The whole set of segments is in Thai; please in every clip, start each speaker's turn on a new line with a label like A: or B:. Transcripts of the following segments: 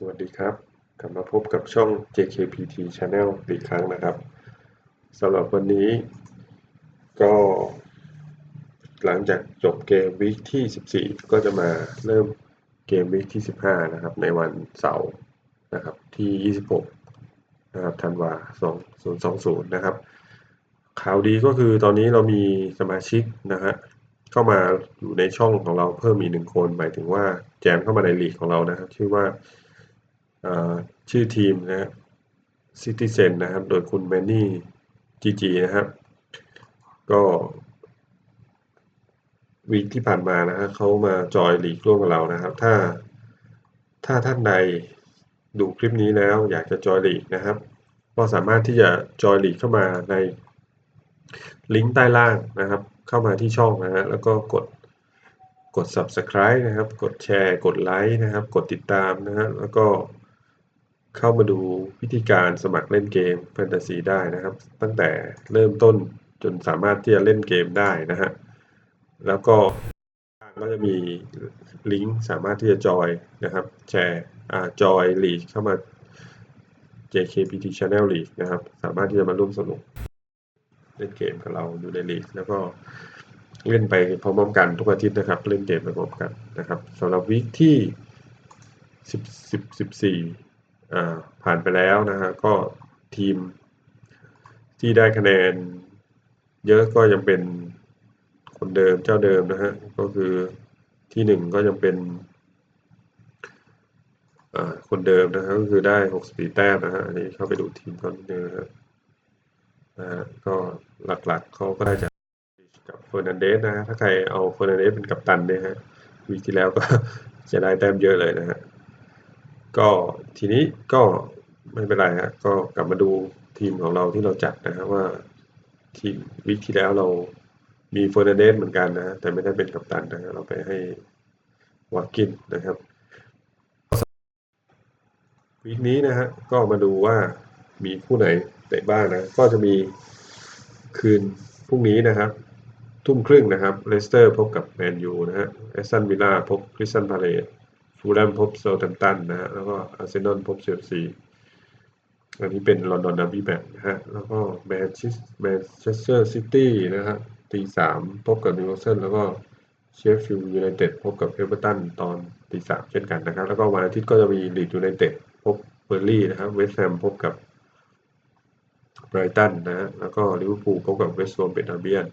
A: สวัสดีครับ กลับมาพบกับช่อง JKPT Channel อีกครั้งนะครับสำหรับวันนี้ ก็หลังจากจบเกมวีคที่ 14 ก็จะมาเริ่มเกมวีคที่ 15 นะครับ ในวันเสาร์นะครับที่ 26 นะครับธันวา2020 นะครับ ข่าวดีก็คือตอนนี้เรามีสมาชิกนะฮะเข้ามาอยู่ในช่องของเราเพิ่มอีกหนึ่งคน หมายถึงว่าแจมเข้ามาในลีกของเรานะครับชื่อว่า ชื่อทีมนะซิติเซนนะครับ โดยคุณแมนนี่จีจีนะครับ ก็วีคที่ผ่านมานะฮะเขามาจอยลีกร่วมกับเรานะครับ ถ้าถ้าท่านใดดูคลิปนี้แล้วอยากจะจอยลีกนะครับ ก็สามารถที่จะจอยลีกเข้ามาในลิงก์ใต้ล่างนะครับ เข้ามาที่ช่องนะฮะแล้วก็กดกด subscribe นะครับ กดแชร์ กดไลค์นะครับ กดติดตามนะฮะแล้วก็ เข้ามาดูวิธีการสมัครเล่นเกมแฟนตาซีได้นะครับ ตั้งแต่เริ่มต้นจนสามารถที่จะเล่นเกมได้นะฮะแล้วก็ก็จะมีลิงก์สามารถที่จะจอยนะครับแชร์อ่าจอยลีกเข้ามา JKPT Channel League นะครับ สามารถที่จะมาร่วมสนุกเล่นเกมกับเราอยู่ในลีกแล้วก็เล่นไปพร้อมๆกันทุกอาทิตย์นะครับ เล่นเกมไปพร้อมกันนะครับสำหรับวีคที่สิบสิบสิบสี่ ผ่านไปแล้วนะฮะก็ทีมที่ได้คะแนน เยอะก็ยังเป็นคนเดิมเจ้าเดิมนะฮะก็คือที่หนึ่งก็ยังเป็นคนเดิมนะฮะก็คือได้หกสิบแต้มนะฮะอันนี้เข้าไปดูทีมเขานิดนึงนะฮะนะฮะก็หลักๆเขาก็ได้จากกับเฟอร์นันเดสนะฮะถ้าใครเอาเฟอร์นันเดสเป็นกัปตันเนี่ยฮะวีที่แล้วก็จะได้แต้มเยอะเลยนะฮะ ก็ทีนี้ก็ไม่เป็นไรฮะก็กลับมาดูทีมของเราที่เราจัดนะฮะว่าทีมวีคที่แล้วเรามีเฟอร์นันเดสเหมือนกันนะแต่ไม่ได้เป็นกัปตันนะเราไปให้วากินนะครับวีคนี้นะฮะก็มาดูว่ามีคู่ไหนเตะบ้างนะก็จะมีคืนพรุ่งนี้นะครับ ทุ่มครึ่งนะครับเลสเตอร์พบกับแมนยูนะฮะแอสตันวิลล่าพบคริสตันพาเลต ฟูลแลมพบโซลแทมตันนะฮะแล้วก็อาร์เซนอลพบเชลซีอันนี้เป็นลอนดอนดับบี้แมตช์นะฮะแล้วก็แมนเชสแมนเชสเตอร์ซิตี้นะฮะตีสามพบกับนิวคาสเซิลแล้วก็เชฟฟิลด์ยูไนเต็ดพบกับเอเวอร์ตันตอนตีสามเช่นกันนะครับ แล้วก็วันอาทิตย์ก็จะมีลีดยูไนเต็ดพบเบอร์ลี่นะครับเวสต์แฮมพบกับไบรตันนะฮะแล้วก็ลิเวอร์พูลพบกับเวสต์บรอมเบนอาเบียน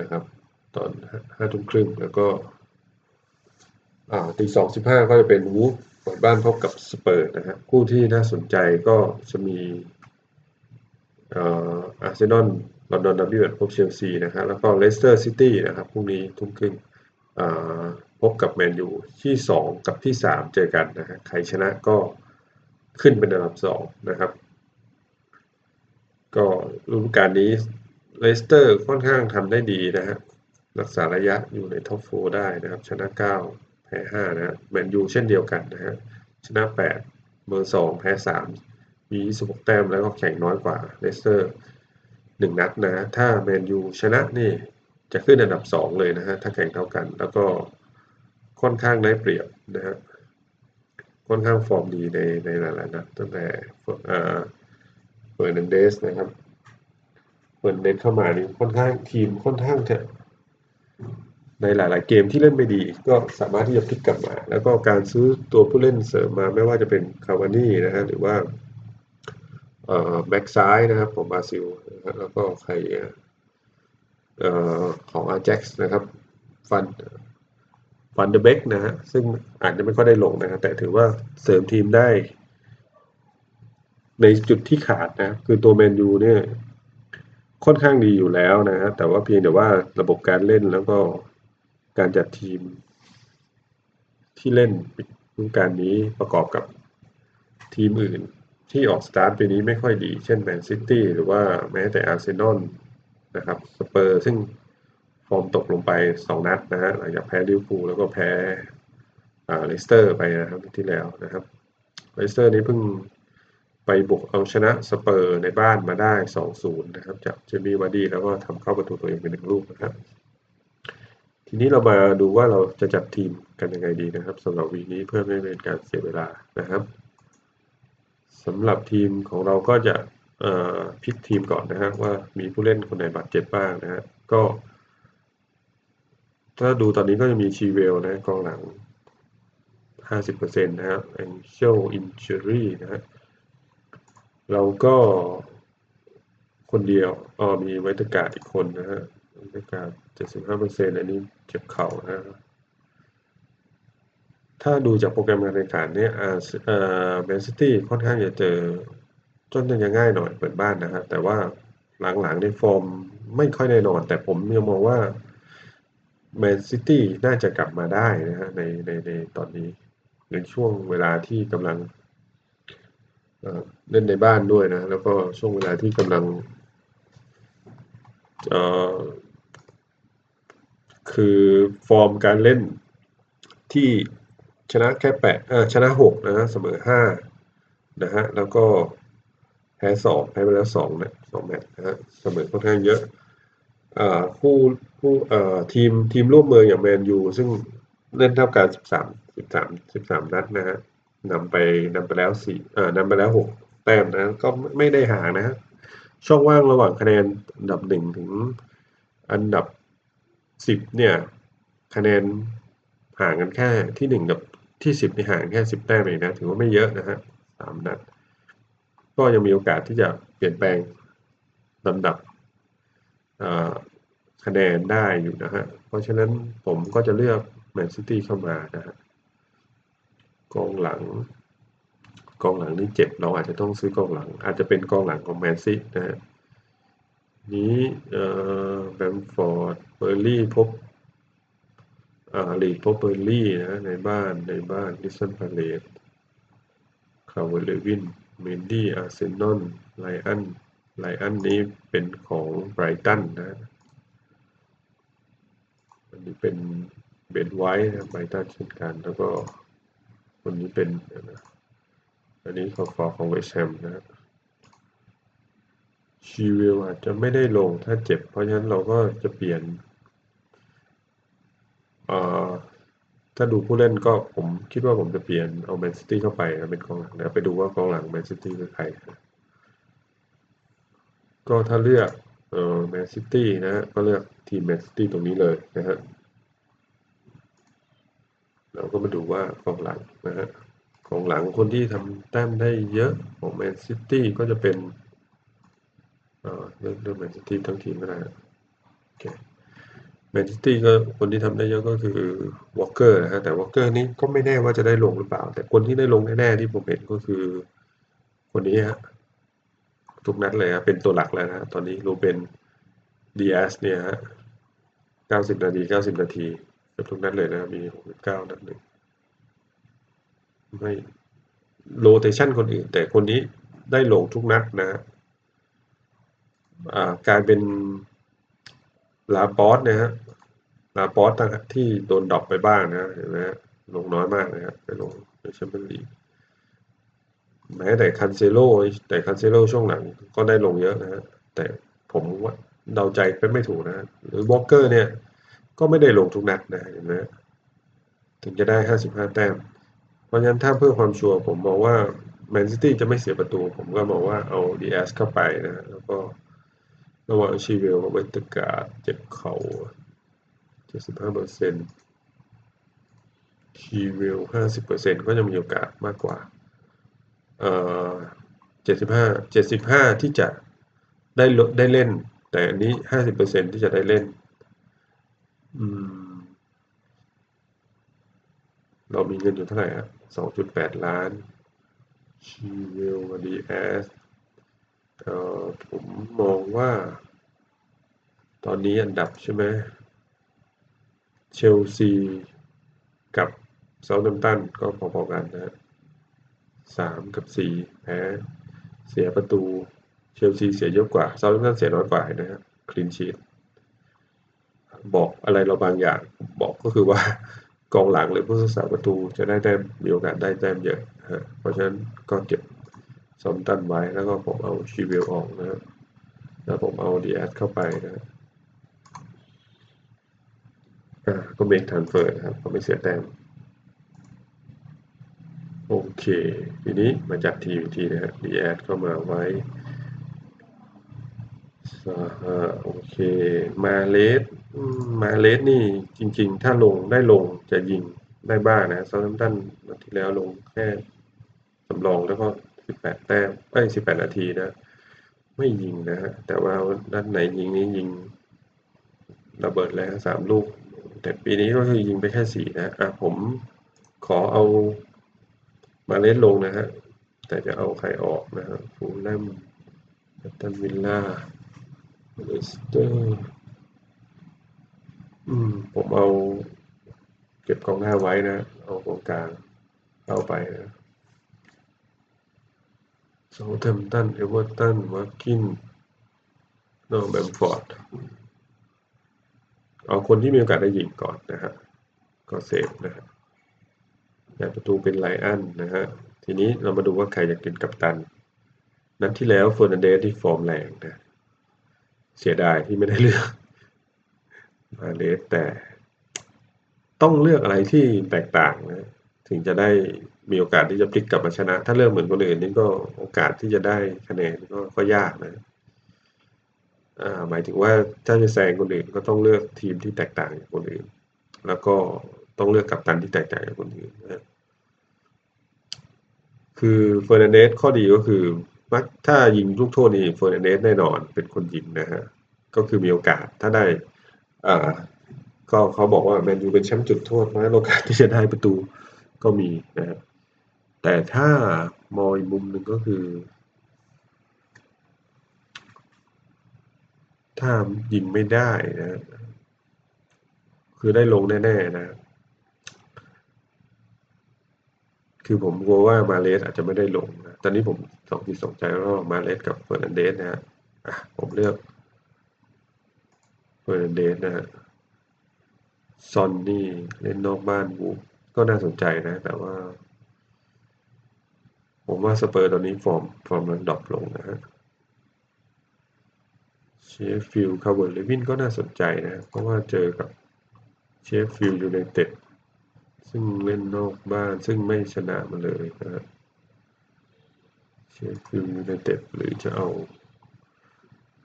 A: นะครับ ตอนห้าทุ่มครึ่งแล้วก็ ตีสองสิบห้าก็จะเป็นวูฟเปิดบ้านพบกับสเปอร์นะครับคู่ที่น่าสนใจก็จะมีอ่าร์เซนอลลอนดอนดับเบิลพบเชลซีนะครับแล้วก็เลสเตอร์ซิตี้นะครับพรุ่งนี้ทุ่มครึ่งอ่าพบกับแมนยูที่สองกับที่สามเจอกันนะฮะใครชนะก็ขึ้นเป็นอันดับสองนะครับ ก็ฤดูกาลนี้เลสเตอร์ค่อนข้างทำได้ดีนะฮะรักษาระยะอยู่ในท็อปโฟได้นะครับ ชนะเก้า แพ้ห้านะแมนยูเช่นเดียวกันนะฮะชนะแปดเบอร์สองแพ้สามมีสิบหกแต้มแล้วก็แข่งน้อยกว่าเลสเตอร์หนึ่งนัดนะถ้าแมนยูชนะนี่จะขึ้นอันดับสองเลยนะฮะถ้าแข่งเท่ากัน แล้วก็ค่อนข้างได้เปรียบนะฮะค่อนข้างฟอร์มดีในในหลายๆนัดตั้งแต่เฟอร์นันเดสนะครับเฟอร์นันเดสเข้ามานี่ค่อนข้างทีมค่อนข้างจะ ในหลาย ๆ เกมที่เล่นไม่ดี ก็สามารถที่จะพลิกกลับมา แล้วก็การซื้อตัวผู้เล่นเสริมมาไม่ว่าจะเป็นคาวานี่นะฮะหรือว่าแบ็กซ้ายนะครับของบราซิลนะแล้วก็ใครของอาร์เจ็กซ์นะครับฟันฟันเดเบกนะฮะซึ่งอาจจะไม่ค่อยได้ลงนะฮะแต่ถือว่าเสริมทีมได้ ในจุดที่ขาดนะคือตัวแมนยูเนี่ยค่อนข้างดีอยู่แล้วนะฮะแต่ว่าเพียงแต่ว่าระบบการเล่นแล้วก็ การจัดทีมที่เล่นฤดูกาลนี้ประกอบกับทีมอื่น ที่ออกสตาร์ทปีนี้ไม่ค่อยดี เช่นแมนซิตี้หรือว่าแม้แต่อาร์เซนอลนะครับสเปอร์ซึ่งฟอร์มตกลงไปสองนัดนะฮะหลังจากแพ้ลิเวอร์พูลแล้วก็แพ้อ่าเลสเตอร์ไปนะครับที่แล้วนะครับเลสเตอร์นี้เพิ่งไปบุกเอาชนะสเปอร์ในบ้านมาได้ 2-0 นะครับจากเจมี่วาร์ดีแล้วก็ทำเข้าประตูตัวเองเป็นหนึ่งลูกนะครับ ทีนี้เรามาดูว่าเราจะจัดทีมกันยังไงดีนะครับสำหรับวีนี้เพื่อไม่ให้เป็นการเสียเวลานะครับสำหรับทีมของเราก็จะพลิกทีมก่อนนะฮะว่ามีผู้เล่นคนไหนบาดเจ็บบ้างนะฮะก็ ถ้าดูตอนนี้ก็จะมีชีเวลนะกองหลัง 50%นะครับ Angel Injury นะฮะเราก็คนเดียวอ๋อมีไวตกาดอีกคนนะฮะ ไวตการ์ด75%อันนี้เจ็บเข่านะถ้าดูจากโปรแกรมการแข่งขันเนี่ยเอ่อแมนซิตี้ค่อนข้างจะเจอจนจะง่ายหน่อยเปิดบ้านนะฮะแต่ว่าหลังๆในฟอร์มไม่ค่อยแน่นอน แต่ผมยังมองว่าแมนซิตี้น่าจะกลับมาได้นะฮะในในในตอนนี้ในช่วงเวลาที่กำลังเเล่นในบ้านด้วยนะ แล้วก็ช่วงเวลาที่กำลัง คือฟอร์มการเล่นที่ชนะแค่แปดชนะหกนะฮะเสมอห้านะฮะแล้วก็แพ้สองแพ้ไปแล้วสองเนี่ยสองแมตช์นะฮะเสมอค่อนข้างเยอะอ่าคู่คู่อ่อทีมทีมร่วมเมืองอย่างแมนยูซึ่งเล่นเท่ากันสิบสามสิบสามสิบสามนัดนะฮะนำไปนำไปแล้วสี่เอ่อนำไปแล้วหกแต้มนะก็ไม่ได้ห่างนะฮะช่องว่างระหว่างคะแนนอันดับหนึ่งถึงอันดับ สิบเนี่ยคะแนนห่างกันแค่ที่หนึ่งกับที่สิบนี่ห่างแค่สิบแต้มเองนะถือว่าไม่เยอะนะฮะสามนัด ก็ยังมีโอกาสที่จะเปลี่ยนแปลงลำดับคะแนนได้อยู่นะฮะ เพราะฉะนั้นผมก็จะเลือกแมนซิตี้เข้ามานะฮะกองหลัง กองหลังนี่เจ็บเราอาจจะต้องซื้อกองหลัง อาจจะเป็นกองหลังของแมนซิตนะฮะ นี้แบมฟอร์ดเบอร์ลี่พบลีดพบเบอร์ลี่นะในบ้านในบ้านดิสันพาเลตคาร์เวลเลวินเมนดี้อาร์เซนอลไลอันไลอันนี้เป็นของไบรตันนะอันนี้เป็นเบนไว้นะไบรตันเช่นกัน แล้วก็คนนี้เป็น อันนี้เขาฟอของเวสแฮมนะ ชีวิลอาจจะไม่ได้ลงถ้าเจ็บ เพราะฉะนั้นเราก็จะเปลี่ยน ถ้าดูผู้เล่นก็ผมคิดว่าผมจะเปลี่ยนเอาแมนซิตี้เข้าไปเป็นกองหลังนะไปดูว่ากองหลังแมนซิตี้คือใคร ก็ถ้าเลือกแมนซิตี้นะก็เลือกทีมแมนซิตี้ตรงนี้เลยนะฮะเราก็มาดูว่ากองหลังนะฮะกองหลังคนที่ทำแต้มได้เยอะของแมนซิตี้ก็จะเป็น เออเลือกเลือกแมนซิตี้ทั้งทีมก็ได้โอเคแมนซิตี้ก็คนที่ทำได้เยอะก็คือวอลเกอร์นะฮะแต่วอลเกอร์นี้ก็ไม่แน่ว่าจะได้ลงหรือเปล่า แต่คนที่ได้ลงแน่ๆที่ผมเห็นก็คือ คนนี้ฮะทุกนัดเลยฮะเป็นตัวหลักแล้วนะตอนนี้รูเป็นดีเอสเนี่ยฮะเก้าสิบนาทีเก้าสิบนาทีทุกนัดเลยนะมีหกสิบเก้านัดหนึ่งไม่โรเตชันคนอื่น แต่คนนี้ได้ลงทุกนัดนะฮะ กลายเป็นลาปอสนะฮะลาปอสที่โดนดรอปไปบ้างนะเห็นไหมลงน้อยมากนะครับไปลงในแชมเปี้ยนลีกแม้แต่คันเซโลแต่คันเซโลช่วงหลังก็ได้ลงเยอะนะฮะแต่ผมว่าเดาใจไปไม่ถูกนะ หรือวอลเกอร์เนี่ย ก็ไม่ได้ลงทุกนัดนะเห็นไหมถึงจะได้ห้าสิบห้าแต้ม เพราะฉะนั้นถ้าเพื่อความชัวร์ผมมองว่าแมนซิตี้จะไม่เสียประตู ผมก็มองว่าเอาดีเอสเข้าไปนะ แล้วก็ ระหว่างชีเวลกับเวตกาเจ็บเข่าเจ็ดสิบห้าเปอร์เซ็นต์ชีเวลห้าสิบเปอร์เซ็นต์ก็จะมีโอกาสมากกว่าเอ่อเจ็ดสิบห้าเจ็ดสิบห้าที่จะได้ลดได้เล่น แต่อันนี้ห้าสิบเปอร์เซ็นที่จะได้เล่นอืมเรามีเงินอยู่เท่าไหร่อะสองจุดแปดล้านชีเวลดีเอส ผมมองว่า ตอนนี้อันดับใช่ไหมเชลซี กับเซาท์แฮมป์ตันก็พอๆกันนะสามกับสี่แพ้เสียประตู เชลซีเสียเยอะกว่าเซาท์แฮมป์ตันเสียน้อยกว่านะฮะคลีนชีตบอกอะไรเราบางอย่างบอกก็คือว่ากองหลังหรือผู้รักษาประตูจะได้แต้มมีโอกาสได้แต้มเยอะ เพราะฉะนั้นก็เก็บ สมตันไว้แล้วก็ผมเอาชีวิลออกนะครับ แล้วผมเอาดีแอเข้าไปนะก็ make transfer นะครับ ก็ไม่เสียแต้มโอเค ทีนี้มาจัดทีมทีนะฮะ readd เข้ามาไว้โอเค มาเลสมาเลสนี่จริง ๆ ถ้าลงได้ลงจะยิงได้บ้างนะซาร์ตัมตันที่แล้วลงแค่สำรองแล้วก็ สิบแปดแต้มไอ้สิบแปดนาทีนะ ไม่ยิงนะฮะ แต่ว่าด้านไหนยิงนี้ยิงระเบิดแล้วสามลูก แต่ปีนี้ก็คือยิงไปแค่สี่นะ อะผมขอเอามาเลสลงนะฮะ แต่จะเอาใครออกนะฮะฟูลแลมตันวิลล่าเลสเตอร์อืม ผมเอาเก็บกองหน้าไว้นะ เอากองกลางเข้าไปนะ โซเทมตันเอเวอร์ตันมาร์กินโนแบมฟอร์ดเอาคนที่มีโอกาสได้ยิงก่อนนะฮะก็เซฟนะฮะแต่ประตูเป็นไลอันนะฮะทีนี้เรามาดูว่าใครจะเป็นกัปตัน นัดที่แล้วเฟอร์นันเดสที่ฟอร์มแรงนะเสียดายที่ไม่ได้เลือกมาเลสแต่ ต้องเลือกอะไรที่แตกต่างนะถึงจะได้ มีโอกาสที่จะพลิกกลับมาชนะ ถ้าเลือกเหมือนคนอื่นนี่ก็โอกาสที่จะได้คะแนนก็ก็ยากนะอ่าหมายถึงว่าถ้าจะแซงคนอื่นก็ต้องเลือกทีมที่แตกต่างจากคนอื่น แล้วก็ต้องเลือกกัปตันที่แตกต่างจากคนอื่นนะคือเฟอร์นันเดสข้อดีก็คือมักถ้ายิงลูกโทษนี่เฟอร์นันเดสแน่นอนเป็นคนยิงนะฮะก็คือมีโอกาสถ้าได้อ่าก็เขาบอกว่าแมนยูเป็นแชมป์จุดโทษเพราะฉะนั้นโอกาสที่จะได้ประตูก็มีนะครับ แต่ถ้ามองอีกมุมหนึ่งก็คือ ถ้ายิงไม่ได้นะ คือได้ลงแน่ๆนะ คือผมกลัวว่ามาเลสอาจจะไม่ได้ลงนะ ตอนนี้ผมสองจิตสองใจว่ามาเลสกับเฟอร์นันเดสนะฮะผมเลือกเฟอร์นันเดสนะฮะซอนนี่เล่นนอกบ้านบูก็น่าสนใจนะ แต่ว่า ผมว่าสเปอร์ตอนนี้ฟอร์มฟอร์มมันดรอปลงนะฮะเชฟฟิลด์คาร์เวิร์ดเลวินก็น่าสนใจนะ เพราะว่าเจอกับเชฟฟิลด์ยูไนเต็ดซึ่งเล่นนอกบ้านซึ่งไม่ชนะมาเลยนะฮะเชฟฟิลด์ยูไนเต็ดหรือจะเอา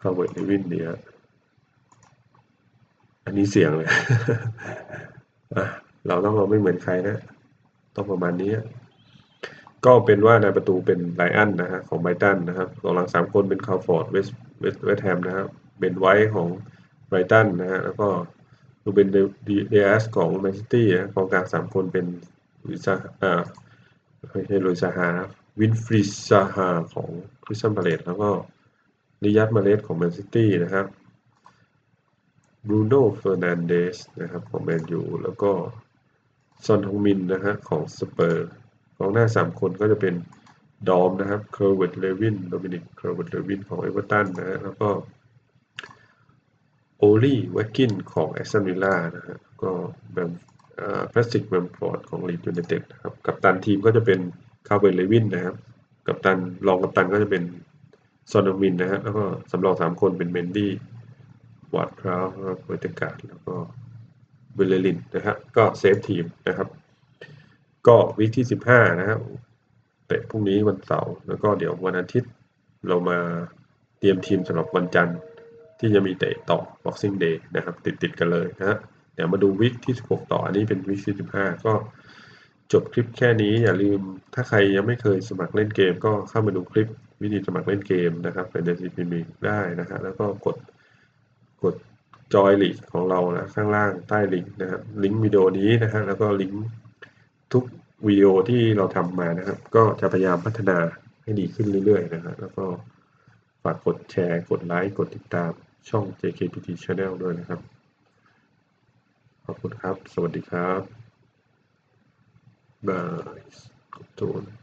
A: คาร์เวิร์ดเลวินเนี่ยอันนี้เสี่ยงเลย อะ เราต้องเราไม่เหมือนใครนะ ต้องประมาณนี้ ก็เป็นว่าในประตูเป็นไลอันนะฮะของไบตันนะครับกองหลังสามคนเป็นคาร์ฟอร์ดเวสเวสเวสแฮมนะครับเบนไวท์ของไบตันนะฮะแล้วก็ดูเป็นเดอัสของแมนซิตี้กองกลางสามคนเป็นลุยซาอ่าไม่ใช่ลุยซาฮาวินฟรีซาฮาของคริสตันพาเลตแล้วก็ริยัตมาเลสของแมนซิตี้นะครับบรูโน่เฟอร์นันเดสนะครับของแมนยูแล้วก็ซอนฮงมินนะฮะของสเปอร์ กองหน้าสามคนก็จะเป็นดอมนะครับเคอร์เวิร์ดเลวินโดมินิกเคอร์เวิร์ดเลวินของเอเวอร์ตันนะฮะแล้วก็โอลี่เวกกินของแอสตันวิลล่านะฮะก็แบบพลาสติกแบมฟอร์ดของลีดยูไนเต็ดนะครับกับตันทีมก็จะเป็นคาร์เวิร์ดเลวินนะครับกับตันรองกับตันก็จะเป็นซอนฮงมินนะฮะแล้วก็สำรองสามคนเป็นเมนดี้วอร์ดคราวแล้วก็เวตการ์ดแล้วก็เวลลินนะครับก็เซฟทีมนะครับ ก็วิกที่สิบห้านะครับเตะพรุ่งนี้วันเสาร์แล้วก็เดี๋ยววันอาทิตย์เรามาเตรียมทีมสำหรับวันจันทร์ ที่จะมีเตะต่อ Boxing Day นะครับ ติดติดกันเลยนะฮะเดี๋ยวมาดูวิกที่สิบหกต่ออันนี้เป็นวิกที่สิบห้าก็จบคลิปแค่นี้อย่าลืมถ้าใครยังไม่เคยสมัครเล่นเกม ก็เข้ามาดูคลิปวิธีสมัครเล่นเกมนะครับเป็นเดซิพิมิกได้นะฮะแล้วก็กดกดจอยลิงของเรานะข้างล่างใต้ลิงก์นะครับลิงก์วิดีโอนี้นะฮะแล้วก็ลิงก์ วิดีโอที่เราทำมานะครับ ก็จะพยายามพัฒนาให้ดีขึ้นเรื่อยๆนะฮะแล้วก็ฝากกดแชร์ กดไลค์ กดติดตามช่อง JKPT Channel ด้วยนะครับ ขอบคุณครับ สวัสดีครับบายขอบคุณ